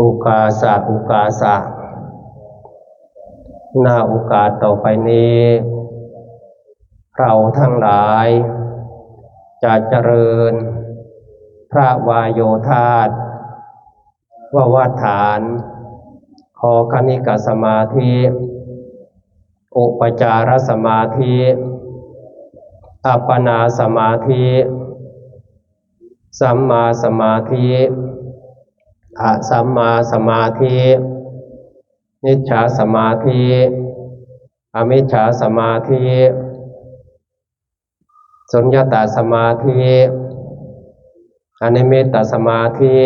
อุกาสะอุกาสะหน้าโอกาสต่อไปนี้ เราทั้งหลาย จะเจริญ พระวายโยธาตววาฐานขอคณิกสมาธิอุปจารสมาธิอัปปนาสมาธิ สัมมาสมาธิ อะสัมมาสมาธินิจฉาสมาธิอมิจฉาสมาธิสุญญตาสมาธิอนิมิตตสมาธิ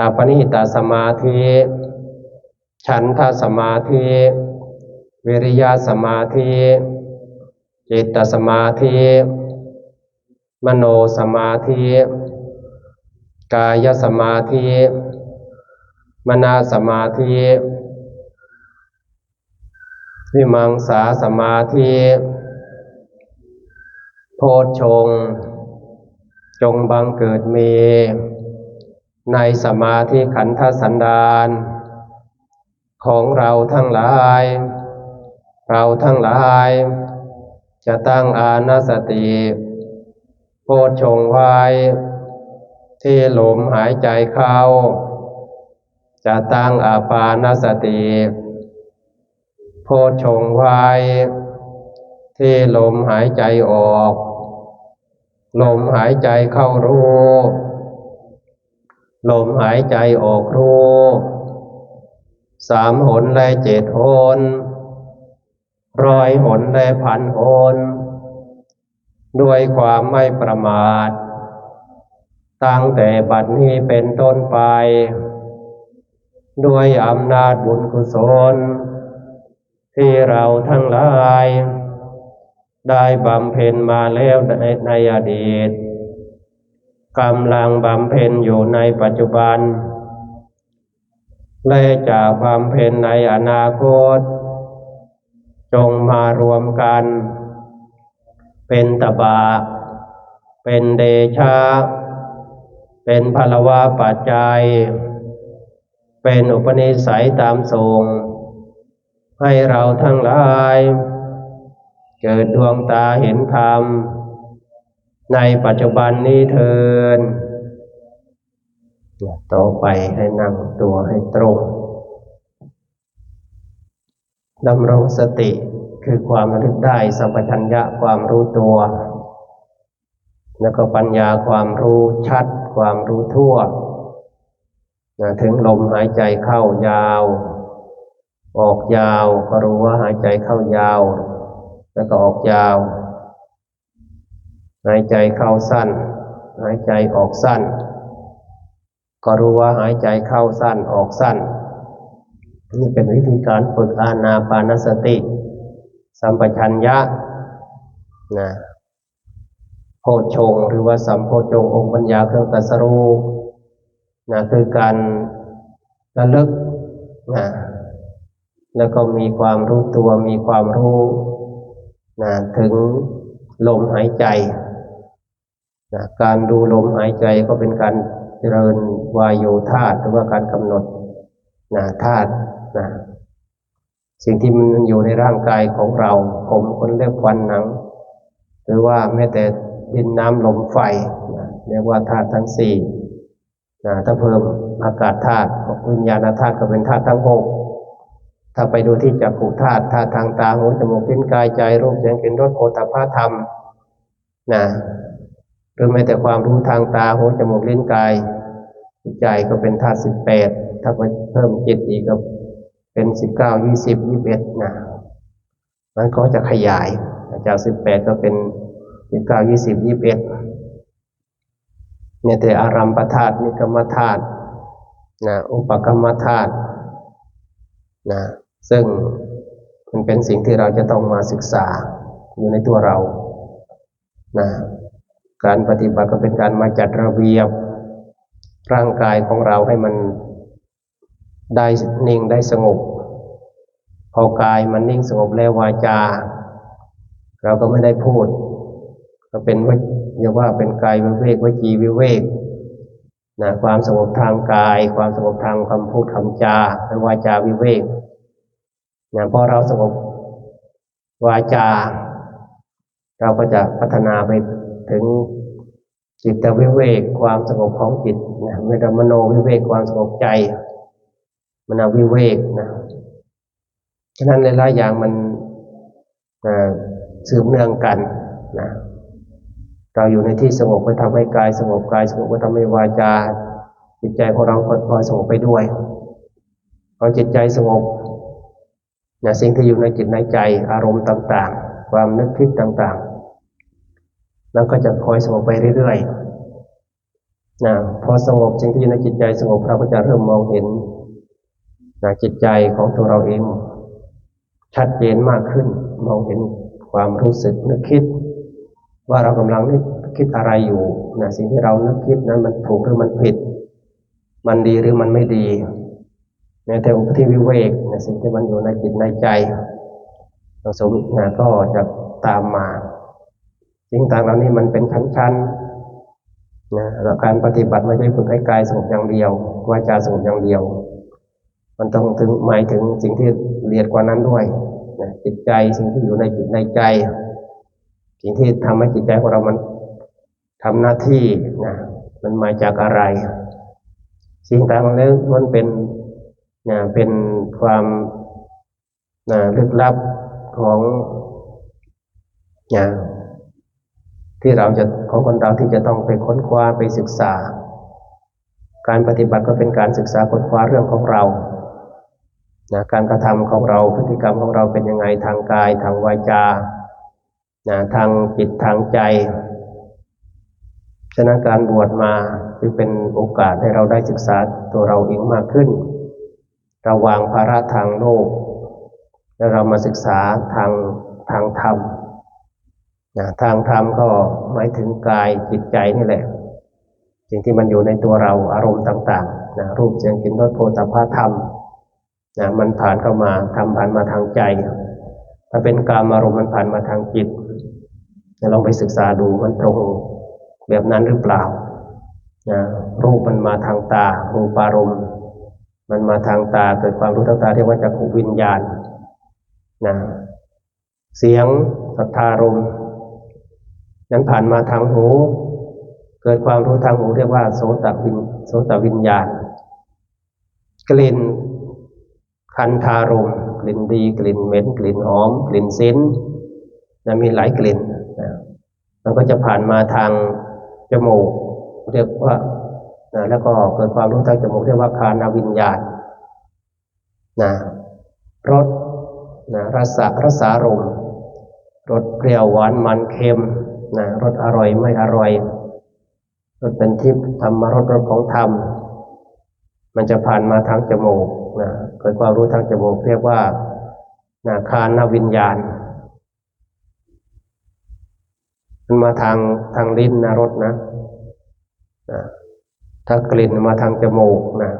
อาปนิหิตาสมาธิฉันทสมาธิวิริยะสมาธิจิตตสมาธิมโนสมาธิ กายสมาธิมนาสมาธิวิมังสาสมาธิโพชฌงจงบังเกิดมี ในสมาธิขันธสันดานของเราทั้งหลาย เราทั้งหลาย จะตั้งอานาสติโพชฌงไว้ ที่ลมหายใจเข้าจะตั้งอาปานสติโพชงไว้ที่ลมหายใจออก ลมหายใจเข้ารู้ ลมหายใจออกรู้สามหนและเจ็ดหนร้อยหนและพันหนด้วยความไม่ประมาท ตั้งแต่บัดนี้เป็นต้นไป ด้วยอำนาจบุญกุศล ที่เราทั้งหลาย ได้บำเพ็ญมาแล้วในในอดีตกำลังบำเพ็ญอยู่ในปัจจุบัน และจะบำเพ็ญในอนาคต จงมารวมกัน เป็นตบะ เป็นเดชะ เป็นพลวะปัจจัย เป็นอุปนิสัยตามทรงให้เราทั้งหลาย เกิดดวงตาเห็นธรรม ในปัจจุบันนี้เทินต่อไปให้นั่งตัวให้ตรงดำรงสติคือความระลึกได้สัมปชัญญะความรู้ตัว แล้วก็ปัญญาความรู้ชัด ความรู้ทั่วนะถึงลมหายใจเข้ายาว ออกยาวก็รู้ว่าหายใจเข้ายาว แล้วก็ออกยาว หายใจเข้าสั้น หายใจออกสั้น ก็รู้ว่าหายใจเข้าสั้นออกสั้น นี่เป็นวิธีการฝึกอานาปานสติ สัมปชัญญะนะ โพชงหรือว่าสัมโพชงองค์ปัญญาเครื่องตัสรู้นะคือการระลึกนะแล้วก็มีความรู้ตัวมีความรู้นะถึงลมหายใจนะการดูลมหายใจก็เป็นการเจริญวายโยธาหรือว่าการกำหนดนะธาตุนะสิ่งที่มันอยู่ในร่างกายของเรา ผมขนเล็บฟันหนัง หรือว่าแม้แต่ ดินน้ำลมไฟนะเรียกว่าธาตุทั้งสี่นะถ้าเพิ่มอากาศธาตุวิญญาณธาตุก็เป็นธาตุทั้งหกถ้าไปดูที่จักขุธาตุธาตุทางตาหูจมูกลิ้นกายใจรูปเสียงกลิ่นรสโผฏฐัพพะธรรมนะหรือแม้แต่ความรู้ทางตาหูจมูกลิ้นกายใจก็เป็นธาตุสิบแปดถ้าไปเพิ่มจิตอีกก็เป็นสิบเก้ายี่สิบยี่สิบเอ็ดนะมันก็จะขยายจากสิบแปดก็เป็น สิบเก้ายี่สิบยี่สิบเอ็ดเนี่ยแต่อารัมปธาตุนิกรรมธาตุนะอุปกรรมธาตุนะซึ่งมันเป็นสิ่งที่เราจะต้องมาศึกษาอยู่ในตัวเรานะการปฏิบัติก็เป็นการมาจัดระเบียบร่างกายของเราให้มันได้นิ่งได้สงบพอกายมันนิ่งสงบแล้ววาจา เราก็ไม่ได้พูด ก็เป็นว่าอย่าว่าเป็นกายวิเวกวจีวิเวกนะความสงบทางกาย ความสงบทางคำพูดคำจาและวาจาวิเวกนะพอเราสงบวาจา เราก็จะพัฒนาไปถึงจิตวิเวกความสงบของจิตนะเวทมโนวิเวกความสงบใจมนาวิเวกนะฉะนั้นหลายๆอย่างมันอ่าสืบเนื่องกันนะ เราอยู่ในที่สงบก็ทำให้กายสงบกายสงบก็ทำให้วาจา จิตใจของเราก็พลอยสงบไปด้วยพอจิตใจสงบนะสิ่งที่อยู่ในจิตในใจอารมณ์ต่างๆ ความนึกคิดต่างๆแล้วก็จะคอยสงบไปเรื่อยๆนะพอสงบสิ่งที่อยู่ในจิตใจสงบเราก็จะเริ่มมองเห็นนะจิตใจของตัวเราเอง ชัดเจนมากขึ้น มองเห็นความรู้สึกนึกคิด ว่าเรากำลังนึกคิดอะไรอยู่นะสิ่งที่เรานึกคิดนั้นมันถูกหรือมันผิด มันดีหรือมันไม่ดีแม้แต่อุปธิวิเวกนะสิ่งที่มันอยู่ในจิตในใจเราสมนะก็จะตามมาสิ่งต่างเหล่านี้มันเป็นชั้นๆนะแล้วการปฏิบัติไม่ใช่ฝึกให้กายสงบอย่างเดียววาจาสงบอย่างเดียว มันต้องถึงหมายถึงสิ่งที่ละเอียดกว่านั้นด้วยนะจิตใจสิ่งที่อยู่ในจิตในใจ สิ่งที่ทำให้จิตใจของเรามันทำหน้าที่นะมันมาจากอะไร สิ่งต่างๆนั้นมันเป็นนะเป็นความนะลึกลับของนะที่เราจะของคนเราที่จะต้องไปค้นคว้าไปศึกษา การปฏิบัติก็เป็นการศึกษาค้นคว้าเรื่องของเรานะการกระทำของเราพฤติกรรมของเราเป็นยังไงทางกายทางวาจา นะทางจิตทางใจ ฉะนั้นการบวชมาจึงเป็นโอกาสให้เราได้ศึกษาตัวเราเองมากขึ้น เราวางภาระทางโลก แล้วเรามาศึกษาทางทางธรรมนะทางธรรมก็หมายถึงกายจิตใจนี่แหละ สิ่งที่มันอยู่ในตัวเราอารมณ์ต่างๆนะรูปเสียงกลิ่นรสโผฏฐัพพะธรรมนะมันผ่านเข้ามาทำผ่านมาทางใจ ถ้าเป็นกามอารมณ์มันผ่านมาทางจิต ลองไปศึกษาดูมันตรงแบบนั้นหรือเปล่านะรูปมันมาทางตารูปารมณ์ มันมาทางตาเกิดความรู้ทางตาเรียกว่าจักขวิญญาณนะเสียงสัทธารมนั้นผ่านมาทางหู เกิดความรู้ทางหูเรียกว่าโสตวิญโสตวิญญาณ กลิ่นคันธารมกลิ่นดี กลิ่นเหม็น กลิ่นหอม กลิ่นซินนะมีหลายกลิ่น มันก็จะผ่านมาทางจมูก เรียกว่านะแล้วก็เกิดความรู้ทางจมูกเรียกว่าคานาวิญญาณนะรสนะรสรสารมรสเปรี้ยวหวานมันเค็มนะรสอร่อยไม่อร่อยรสเป็นทิพย์ธรรมรสรสของธรรม มันจะผ่านมาทางจมูกนะเกิดความรู้ทางจมูกเรียกว่านะคานวิญญาณ มันมาทางทางลิ้นนะรสนะนะถ้ากลิ่นมาทางจมูกนะ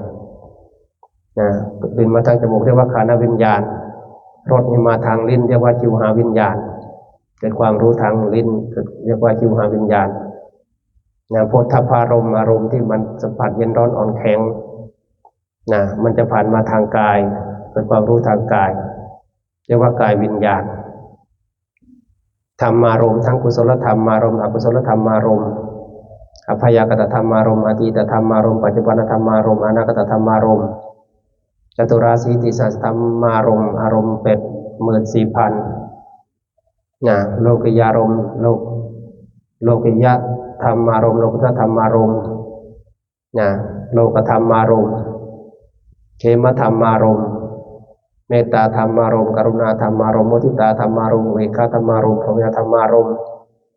นะกลิ่นมาทางจมูกเรียกว่าคานวิญญาณรสนี่มาทางลิ้นเรียกว่าจิวหาวิญญาณเกิดความรู้ทางลิ้นเรียกว่าจิวหาวิญญาณนะโพธพารมอารมณ์ที่มันสัมผัสเย็นร้อนอ่อนแข็งนะมันจะผ่านมาทางกายเป็นความรู้ทางกาย เรียกว่ากายวิญญาณ ธรรมารมทั้งกุศลธรรมารมอกุศลธรรมารมอภยากตธรรมารมอดีตธรรมารมปัจจุบันธรรมารมอนาคตธรรมารมจตุราสีติสัสธรรมารมอารมณ์เป็ดหมื่นสี่พันนะโลกิยารมโลกโลกิยะธรรมารมโลกุตธรรมารมนะโลกธรรมารมเขมธรรมารม เมตตาธรรมารมกรุณาธรรมารมมุทิตาธรรมารมเวคาธรรมารมพรหมธรรมารม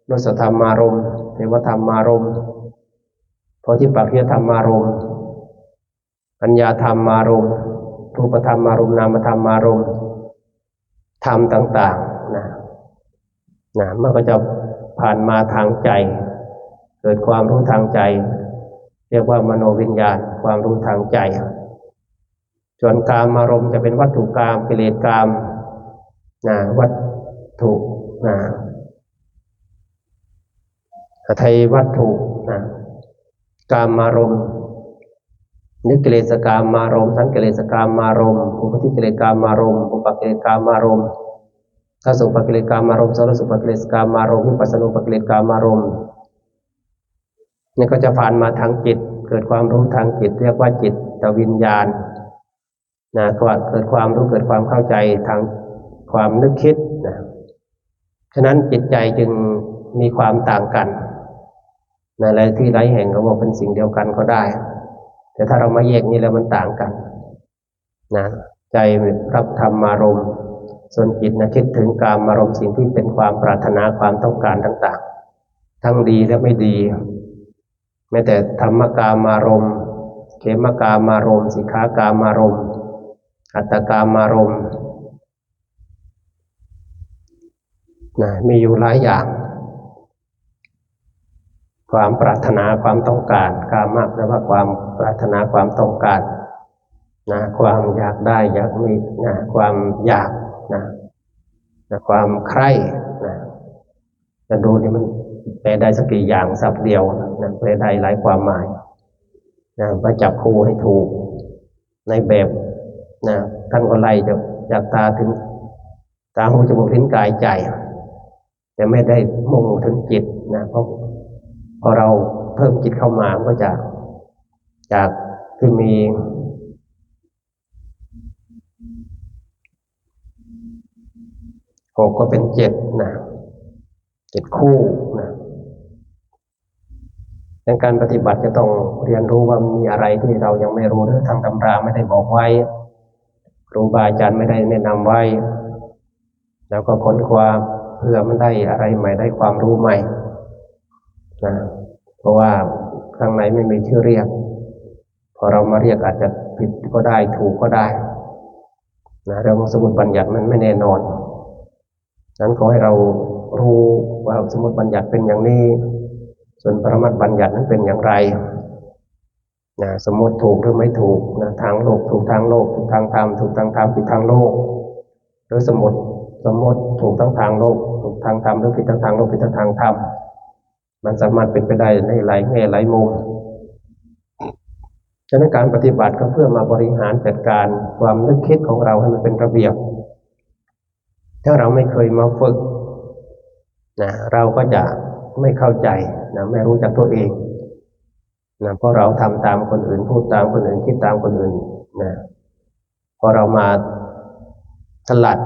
นุสธรรมารมเทวธรรมารมโพธิปักขิยธรรมารมปัญญาธรรมารมรูปธรรมารมนามธรรมารมธรรมต่างๆนะนะมันก็จะผ่านมาทางใจ เกิดความรู้ทางใจ เรียกว่ามโนวิญญาณความรู้ทางใจ ส่วนกามอารมณ์จะเป็นวัตถุกรรมกิเลสกรรมนะวัตถุนะไทยวัตถุนะกามอารมณ์นิกิเลสกามารมณ์ทั้งกิเลสกามารมณ์อุปธิกิเลสกามารมณ์อุปกิเลสกามารมณ์ถ้าสุปกิเลสกามารมณ์สรสุปกิเลสกามารมณ์วิปัสสนุปกิเลสกามารมณ์นี่ก็จะผ่านมาทางจิต เกิดความรู้ทางจิต เรียกว่าจิตตวิญญาณ นะเกิดความรู้เกิดความเข้าใจทางความนึกคิดนะฉะนั้นจิตใจจึงมีความต่างกันในหลายที่หลายแห่งก็บอกเป็นสิ่งเดียวกันก็ได้ แต่ถ้าเรามาแยกนี้แล้วมันต่างกันนะใจรับธรรมารมณ์ส่วนจิตนะคิดถึงการมารมณ์สิ่งที่เป็นความปรารถนาความต้องการต่าง ๆ ทั้งดีและไม่ดี แม้แต่ธรรมกามารมณ์เขมกามารมณ์สิกขากามารมณ์ อัตตกามารมณ์นะมีอยู่หลายอย่าง ความปรารถนาความต้องการกามากแปลว่าความปรารถนาความต้องการนะความอยากได้อยากมีนะความอยากนะนะความใคร่นะจะดูนี่มันแปลได้สักกี่อย่างสับเดียวนะแปลได้หลายความหมายนะมาจับคู่ให้ถูกในแบบ นะท่านก็ไล่จากจากตาถึงตาหูจมูกลิ้นกายใจ แต่ไม่ได้มุ่งถึงจิตนะเพราะพอเราเพิ่มจิตเข้ามาก็จะจากที่มี หกก็เป็นเจ็ดนะเจ็ดคู่นะในการปฏิบัติจะต้องเรียนรู้ว่ามีอะไรที่เรายังไม่รู้หรือทางตำราไม่ได้บอกไว้ ครูบาอาจารย์ไม่ได้แนะนำไว้ แล้วก็ค้นคว้าเพื่อมันได้อะไรใหม่ได้ความรู้ใหม่นะเพราะว่าข้างในไม่มีชื่อเรียก พอเรามาเรียกอาจจะผิดก็ได้ถูกก็ได้นะเรื่องสมุดบัญญัติมันไม่แน่นอนนั้นขอให้เรารู้ว่าสมุดบัญญัติเป็นอย่างนี้ ส่วนปรมัตบัญญัตินั้นเป็นอย่างไร นะสมมติถูกหรือไม่ถูกนะทางโลกถูกทางโลกถูกทางธรรมถูกทางธรรมผิดทางโลกหรือสมมติสมมติถูกทั้งทางโลกถูกทางธรรมหรือผิดทางทางโลกผิดทางทางธรรมมันสามารถเป็นไปได้ในหลายแง่หลายมุมฉะนั้นการปฏิบัติก็เพื่อมาบริหารจัดการความนึกคิดของเราให้มันเป็นระเบียบ ถ้าเราไม่เคยมาฝึกนะเราก็จะไม่เข้าใจนะไม่รู้จักตัวเอง นะเพราะเราทำตามคนอื่น พูดตามคนอื่นคิดตามคนอื่นนะพอเรามาสลัด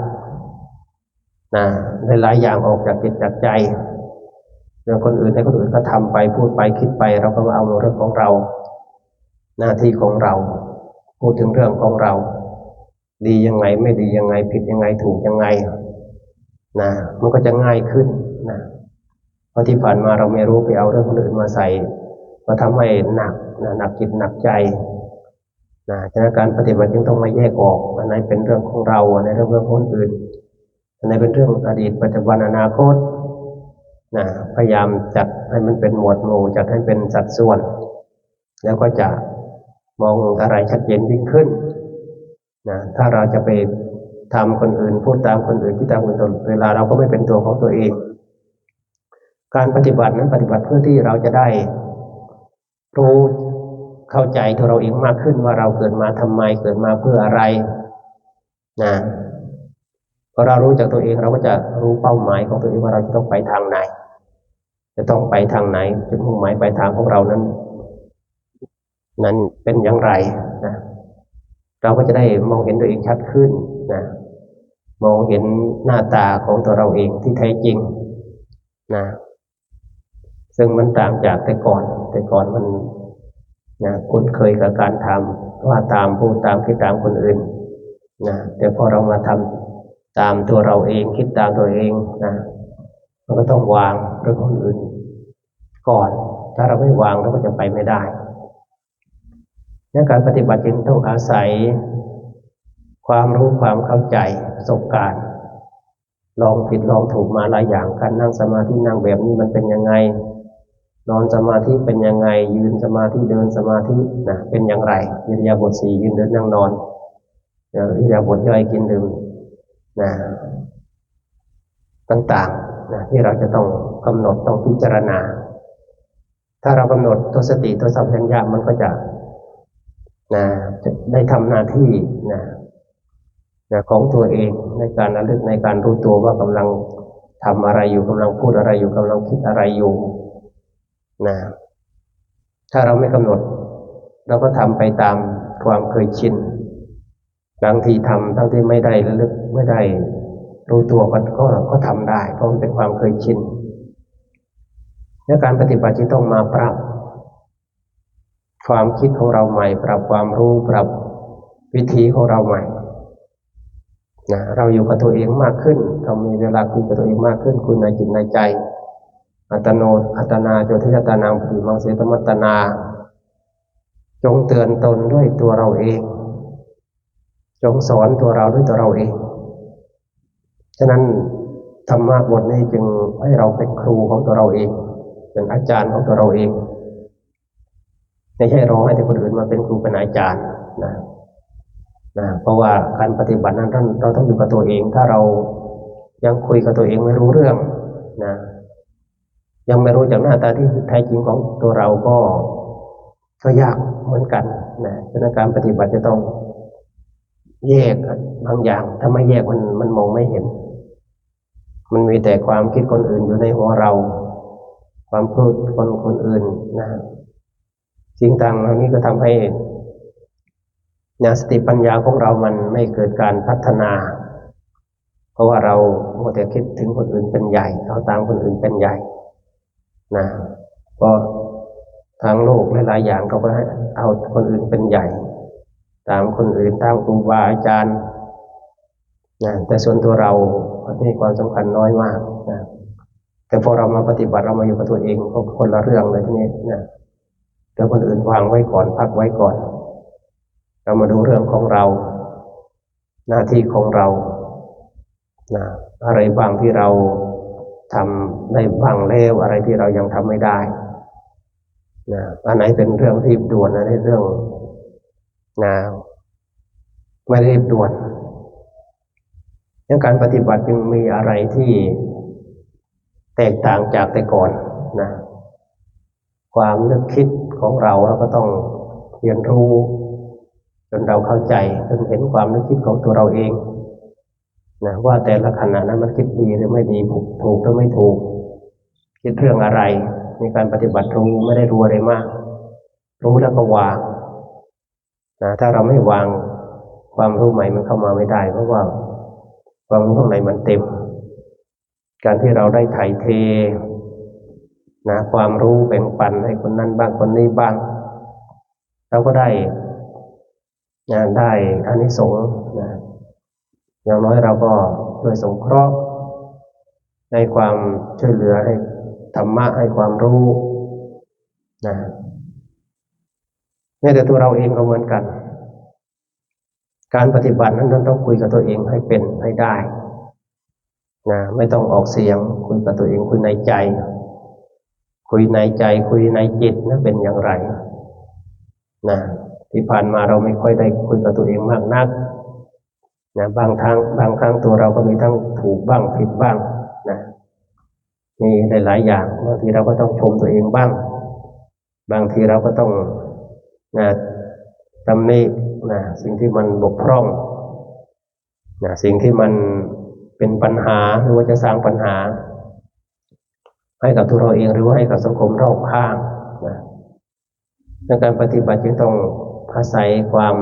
นะในหลายอย่างออกจากจิตจากใจเรื่องคนอื่นให้คนอื่นก็ทำไปพูดไปคิดไป เราก็มาเอาเรื่องของเรา หน้าที่ของเรา พูดถึงเรื่องของเรา ดียังไงไม่ดียังไงผิดยังไงถูกยังไงนะมันก็จะง่ายขึ้นนะเพราะที่ผ่านมาเราไม่รู้ไปเอาเรื่องคนอื่นมาใส่ มาทำให้หนักนะหนักจิตหนักใจนะฉะนั้นการปฏิบัติจึงต้องมาแยกออกอันไหนเป็นเรื่องของเราอันไหนเรื่องของคนอื่นอันไหนเป็นเรื่องอดีตปัจจุบันอนาคตนะพยายามจัดให้มันเป็นหมวดหมู่จัดให้เป็นสัดส่วน แล้วก็จะมองอะไรชัดเจนยิ่งขึ้นนะถ้าเราจะไปทำคนอื่น พูดตามคนอื่นที่ตามคนอื่นเวลาเราก็ไม่เป็นตัวของตัวเอง การปฏิบัตินั้นปฏิบัติเพื่อที่เราจะได้ รู้เข้าใจตัวเราเองมากขึ้นว่าเราเกิดมาทำไมเกิดมาเพื่ออะไรนะพอเรารู้จากตัวเองเราก็จะรู้เป้าหมายของตัวเองว่าเราจะต้องไปทางไหน จะต้องไปทางไหนจุดมุ่งหมายปลายทางของเรานั้น นั้นเป็นอย่างไรนะเราก็จะได้มองเห็นตัวเองชัดขึ้นนะมองเห็นหน้าตาของตัวเราเองที่แท้จริงนะ ซึ่งมันต่างจากแต่ก่อน แต่ก่อนมันนะคุ้นเคยกับการทำว่าตามพูดตามคิดตามคนอื่นนะแต่พอเรามาทำตามตัวเราเองคิดตามตัวเองนะเราก็ต้องวางเรื่องคนอื่น ก่อน ถ้าเราไม่วางเราก็จะไปไม่ได้การปฏิบัติจึงต้องอาศัย ความรู้ความเข้าใจประสบการณ์ลองผิดลองถูกมาหลายอย่างการนั่งสมาธินั่งแบบนี้มันเป็นยังไง นอนสมาธิเป็นยังไง ยืนสมาธิเดินสมาธินะเป็นอย่างไรอิริยาบถสี่ยืนเดินนั่งนอนอิริยาบถย่อยกินดื่มนะต่างๆนะที่เราจะต้องกำหนดต้องพิจารณา ถ้าเรากำหนดตัวสติตัวสัมผัสญามันก็จะนะจะได้ทำหน้าที่นะนะของตัวเองในการระลึกในการรู้ตัวว่ากำลังทำอะไรอยู่กำลังพูดอะไรอยู่กำลังคิดอะไรอยู่ นะถ้าเราไม่กำหนด เราก็ทำไปตามความเคยชินบางทีทำทั้งที่ไม่ได้ระลึกไม่ได้รู้ตัวก็ก็ก็ทำได้ เพราะมันเป็นความเคยชินและการปฏิบัติที่ต้องมาปรับ ความคิดของเราใหม่ ปรับความรู้ปรับวิธีของเราใหม่นะเราอยู่กับตัวเองมากขึ้น เรามีเวลาคุยกับตัวเองมากขึ้นคุยในจิตในใจ อัตโนอัตนาโจทิยตานังปฏิมังเสตมัตนา จงเตือนตนด้วยตัวเราเอง จงสอนตัวเราด้วยตัวเราเอง ฉะนั้นธรรมะบทนี้จึงให้เราเป็นครูของตัวเราเอง เป็นอาจารย์ของตัวเราเองไม่ใช่รอให้แต่คนอื่นมาเป็นครูเป็นอาจารย์นะนะเพราะว่าการปฏิบัตินั้นเราต้องอยู่กับตัวเอง ถ้าเรายังคุยกับตัวเองไม่รู้เรื่องนะ ยังไม่รู้จากหน้าตาที่แท้จริงของตัวเราก็ก็ยากเหมือนกันนะฉะนั้นการปฏิบัติจะต้องแยกบางอย่าง ถ้าไม่แยกมันมันมองไม่เห็น มันมีแต่ความคิดคนอื่นอยู่ในหัวเรา ความพูดคนคนอื่นนะสิ่งต่างเหล่านี้ก็ทำให้ญาสติปัญญาของเรามันไม่เกิดการพัฒนา เพราะว่าเราโมแต่คิดถึงคนอื่นเป็นใหญ่เอาตามคนอื่นเป็นใหญ่ นะก็ทางโลกหลายๆอย่างเขาก็ให้เอาคนอื่นเป็นใหญ่ ตามคนอื่นตามครูบาอาจารย์นะแต่ส่วนตัวเราให้ความสำคัญน้อยมากนะแต่พอเรามาปฏิบัติเรามาอยู่กับตัวเองก็คนละเรื่องเลยทีนี้นะเดี๋ยวคนอื่นวางไว้ก่อนพักไว้ก่อน เรามาดูเรื่องของเรา หน้าที่ของเรานะอะไรบางที่เรา ทำได้บางแล้วอะไรที่เรายังทำไม่ได้นะอันไหนเป็นเรื่องรีบด่วนอันไหนเรื่องนะไม่รีบด่วนดังการปฏิบัติจึงมีอะไรที่แตกต่างจากแต่ก่อนนะความนึกคิดของเราเราก็ต้องเรียนรู้ จนเราเข้าใจจนเห็นความนึกคิดของตัวเราเอง นะว่าแต่ละขณะนั้นมันคิดดีหรือไม่ดีถูกหรือไม่ถูก คิดเรื่องอะไรในการปฏิบัติรู้ไม่ได้รู้อะไรมาก รู้แล้วก็วางนะถ้าเราไม่วางความรู้ใหม่มันเข้ามาไม่ได้ เพราะว่าความรู้ข้างในมันเต็ม การที่เราได้ถ่ายเทนะความรู้แบ่งปันให้คนนั้นบ้างคนนี้บ้าง เราก็ได้งานได้อานิสงส์นะ อย่างน้อยเราก็ช่วยสงเคราะห์ให้ความช่วยเหลือให้ธรรมะให้ความรู้นะแม้แต่ตัวเราเองก็เหมือนกัน การปฏิบัตินั้นเราต้องคุยกับตัวเองให้เป็นให้ได้นะไม่ต้องออกเสียงคุยกับตัวเองคุยในใจ คุยในใจ คุยในจิตนั้นเป็นอย่างไรนะที่ผ่านมาเราไม่ค่อยได้คุยกับตัวเองมากนัก นะบางทางบางครั้งตัวเราก็มีทั้งถูกบ้างผิดบ้างนะมีหลายๆอย่างบางทีเราก็ต้องชมตัวเองบ้าง บางทีเราก็ต้องนะตำหนินะสิ่งที่มันบกพร่องนะสิ่งที่มันเป็นปัญหาหรือว่าจะสร้างปัญหา ให้กับตัวเราเองหรือว่าให้กับสังคมรอบข้างนะในการปฏิบัติจึงต้องอาศัยความ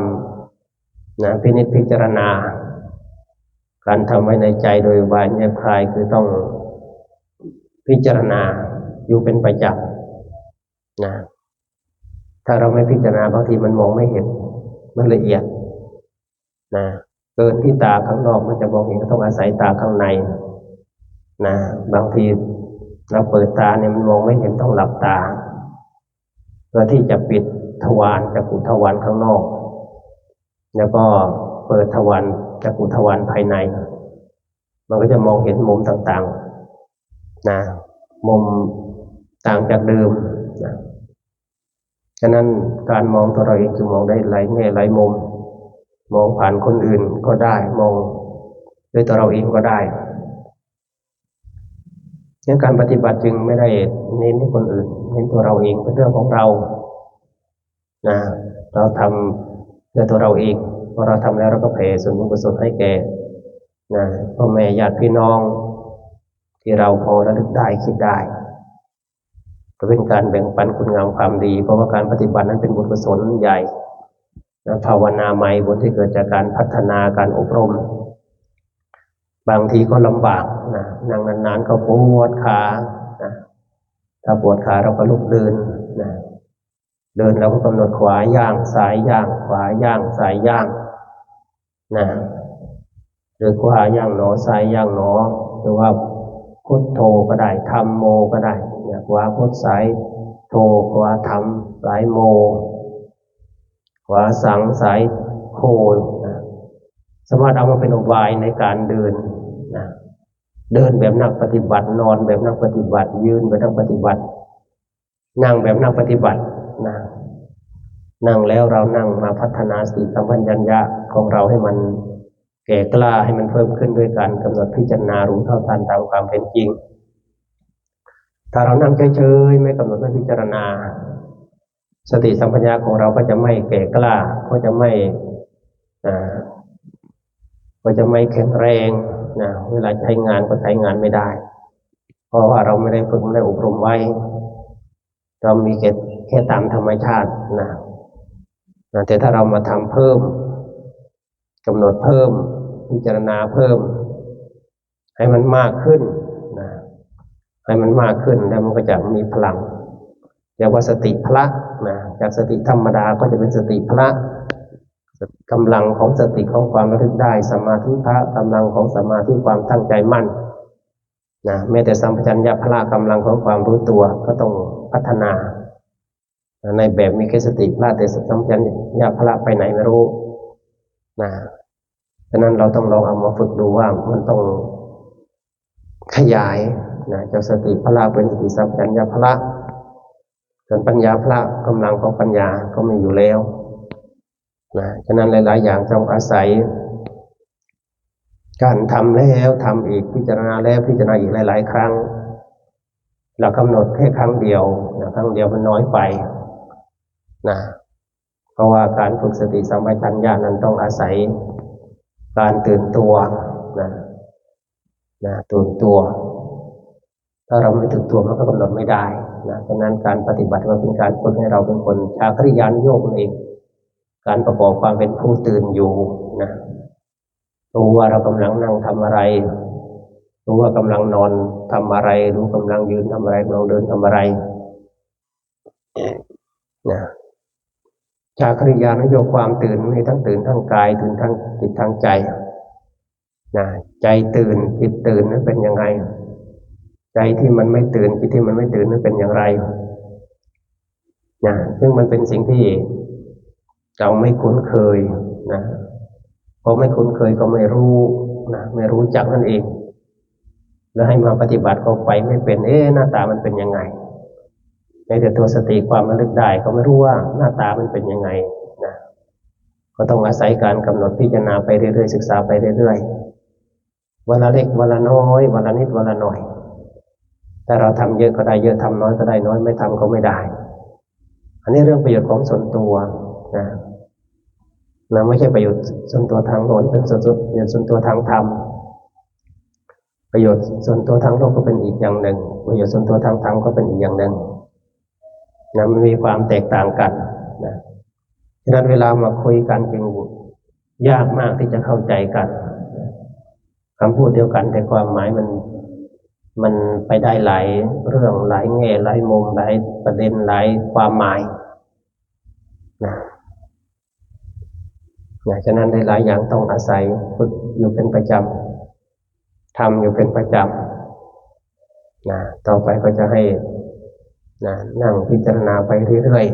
นะพินิจพิจารณา การทำไว้ในใจโดยบายแยบคลายคือต้องพิจารณาอยู่เป็นประจำนะถ้าเราไม่พิจารณาบางทีมันมองไม่เห็นมันละเอียดนะเกินที่ตาข้างนอกมันจะมองเห็นก็ต้องอาศัยตาข้างในนะบางทีเราเปิดตาเนี่ยมันมองไม่เห็นต้องหลับตาเพื่อที่จะปิดทวารจักขุทวารข้างนอก แล้วก็เปิดทวาร จักขุทวารภายใน มันก็จะมองเห็นมุมต่างๆนะมุมต่างจากเดิมนะฉะนั้นการมองตัวเราเองจะมองได้หลายแง่หลายมุม มองผ่านคนอื่นก็ได้มองด้วยตัวเราเองก็ได้ดังการปฏิบัติจึงไม่ได้เน้นให้คนอื่น เน้นตัวเราเองเป็นเรื่องของเรานะเราทพื่อตัวเราเอง พอเราทำแล้วเราก็แผ่ส่วนบุญกุศลให้แก่นะพ่อแม่ญาติพี่น้อง ที่เราพอระลึกได้คิดได้ก็เป็นการแบ่งปันคุณงามความดี เพราะว่าการปฏิบัตินั้นเป็นบุญกุศลใหญ่นะภาวนาใหม่บุญที่เกิดจากการพัฒนาการอบรม บางทีก็ลำบากนะนั่งนานๆก็ปวดขานะถ้าปวดขาเราก็ลุกเดินนะเดินเราก็กำหนดขวาย่างซ้ายย่าง ขวาย่างซ้ายย่าง นะหรือขวาย่างหนอซ้ายย่างหนอ หรือว่าพุทโธก็ได้ธรรมโมก็ได้นะขวาพุทสายโธขวาธรรมสายโมขวาสังสายโคนะสามารถเอามาเป็นอุบายในการเดินนะเดินแบบนักปฏิบัตินอนแบบนักปฏิบัติยืนแบบนักปฏิบัตินั่งแบบนักปฏิบัตินะ นั่งแล้วเรานั่งมาพัฒนาสติสัมปัญญะของเราให้มันแก่กล้าให้มันเพิ่มขึ้นด้วยการกำหนดพิจารณารู้เท่าทันตามความเป็นจริง ถ้าเรานั่งเฉยๆไม่กำหนดไม่พิจารณา สติสัมปัญญะของเราก็จะไม่แก่กล้าก็จะไม่ก็จะไม่แข็งแรงนะเวลาใช้งานก็ใช้งานไม่ได้ เพราะว่าเราไม่ได้ฝึกไม่ได้อบรมไว้ เรามีแค่แค่ตามธรรมชาตินะ นะแต่ถ้าเรามาทำเพิ่มกำหนดเพิ่ม พิจารณาเพิ่ม ให้มันมากขึ้นนะให้มันมากขึ้นแล้วมันก็จะมีพลังเรียกว่าสติพละนะจากสติธรรมดาก็จะเป็นสติพละกำลังของสติของความระลึกได้สมาธิพระกำลังของสมาธิความตั้งใจมั่นนะแม้แต่สัมปชัญญะพละกำลังของความรู้ตัวก็ต้องพัฒนา ในแบบมีแค่สติพละแต่สัมปชัญญะพละไปไหนไม่รู้นะฉะนั้นเราต้องลองเอามาฝึกดูว่ามันต้องขยายนะจากสติพละเป็นสติสัมปชัญญะพละส่วนปัญญาพระกำลังของปัญญาก็มีอยู่แล้วนะฉะนั้นหลาย ๆ อย่างต้องอาศัย การทำแล้วทำอีกพิจารณาแล้วพิจารณาอีกหลาย ๆ ครั้ง เรากำหนดแค่ครั้งเดียวนะครั้งเดียวมันน้อยไป นะเพราะว่าการฝึกสติสัมปชัญญะนั้นต้องอาศัยการตื่นตัวนะนะตื่นตัว ถ้าเราไม่ถึงตัวมันก็กำหนดไม่ได้นะฉะนั้นการปฏิบัติมันเป็นการฝึกให้เราเป็นคนชาคริยานโยกเอง การประกอบความเป็นผู้ตื่นอยู่นะรู้ว่าเรากำลังนั่งทำอะไร รู้ว่ากำลังนอนทำอะไร รู้กำลังยืนทำอะไรกำลังเดินทำอะไรนะ ชาคริยานโยความตื่นให้ทั้งตื่นทั้งกายตื่นทั้งจิตทั้งใจนะใจตื่นจิตตื่นนั้นเป็นยังไง ใจที่มันไม่ตื่นจิตที่มันไม่ตื่นนั้นเป็นอย่างไรนะซึ่งมันเป็นสิ่งที่เราไม่คุ้นเคยนะพอไม่คุ้นเคยก็ไม่รู้นะไม่รู้จักนั่นเอง แล้วให้มาปฏิบัติก็ไปไม่เป็น เอ๊ะหน้าตามันเป็นยังไง ในแต่ตัวสติความระลึกได้ก็ไม่รู้ว่าหน้าตามันเป็นยังไงนะก็ต้องอาศัยการกำหนดพิจารณาไปเรื่อยๆศึกษาไปเรื่อยๆวันละเล็กวันละน้อยวันละนิดวันละหน่อยถ้าเราทำเยอะก็ได้เยอะทำน้อยก็ได้น้อยไม่ทำก็ไม่ได้ อันนี้เรื่องประโยชน์ของส่วนตัวนะนะไม่ใช่ประโยชน์ส่วนตัวทางโลกเป็นส่วนประโยชน์ส่วนตัวทางธรรมประโยชน์ส่วนตัวทางโลกก็เป็นอีกอย่างหนึ่ง ประโยชน์ส่วนตัวทางธรรมก็เป็นอีกอย่างหนึ่ง นะมันมีความแตกต่างกันนะฉะนั้นเวลามาคุยกันจึงยากมากที่จะเข้าใจกันคำพูดเดียวกันแต่ความหมายมันมันไปได้หลายเรื่องหลายแง่หลายมุมหลายประเด็นหลายความหมายนะนะฉะนั้นหลายอย่างต้องอาศัยฝึกอยู่เป็นประจำทำอยู่เป็นประจำนะต่อไปก็จะให้ นะนั่งพิจารณาไปเรื่อย